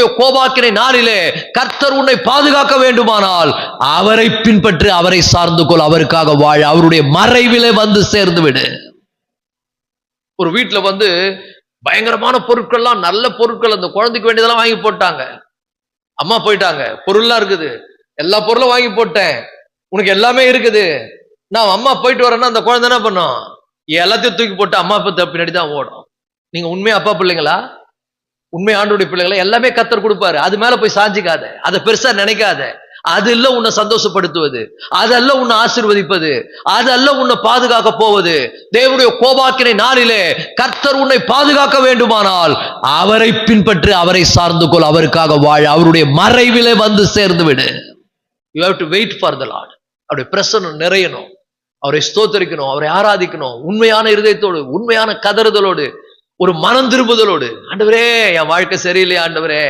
கர்த்தருடைய கோபாக்கினை நாளிலே கர்த்தர் உன்னை பாதுகாக்க வேண்டுமானால் அவரை பின்பற்றி அவரை சார்ந்து கொள் அவருக்காக வாழ. அவருடைய மறைவிலே வந்து சேர்ந்து விடு. ஒரு வீட்டுல வந்து பயங்கரமான பொருட்கள்லாம் நல்ல பொருட்கள் அந்த குழந்தைக்கு வேண்டியதெல்லாம் வாங்கி போட்டாங்க. அம்மா போயிட்டாங்க. பொருள்லாம் இருக்குது. எல்லா பொருளும் வாங்கி போட்டேன். உனக்கு எல்லாமே இருக்குது. நான் அம்மா போயிட்டு வரேன்னா அந்த குழந்தை என்ன பண்ணும்? எல்லாத்தையும் தூக்கி போட்டு அம்மா அப்பா பின்னாடி தான் ஓடும். நீங்க உண்மையா அப்பா பிள்ளைங்களா? உண்மை ஆண்டுடைய பிள்ளைகளை எல்லாமே கத்தர் கொடுப்பாரு. அது மேல போய் சாஞ்சிக்காத. அதை பெருசா நினைக்காத. அது உன்னை சந்தோஷப்படுத்துவது. அதல்ல உன்னை ஆசிர்வதிப்பது. அதல்ல உன்னை பாதுகாக்க போவது. தேவனுடைய கோபாக்கினை நாளிலே கர்த்தர் உன்னை பாதுகாக்க வேண்டுமானால் அவரை பின்பற்றி அவரை சார்ந்து கொள். அவருக்காக வாழ அவருடைய மறைவிலே வந்து சேர்ந்து விடு. You have to wait for the Lord அவருடைய பிரசனம் நிறையணும். அவரை ஸ்தோத்தரிக்கணும். அவரை ஆராதிக்கணும். உண்மையான இருதயத்தோடு உண்மையான கதறுதலோடு ஒரு மனம் திரும்புதலோடு ஆண்டவரே என் வாழ்க்கை சரியில்லையா ஆண்டவரே?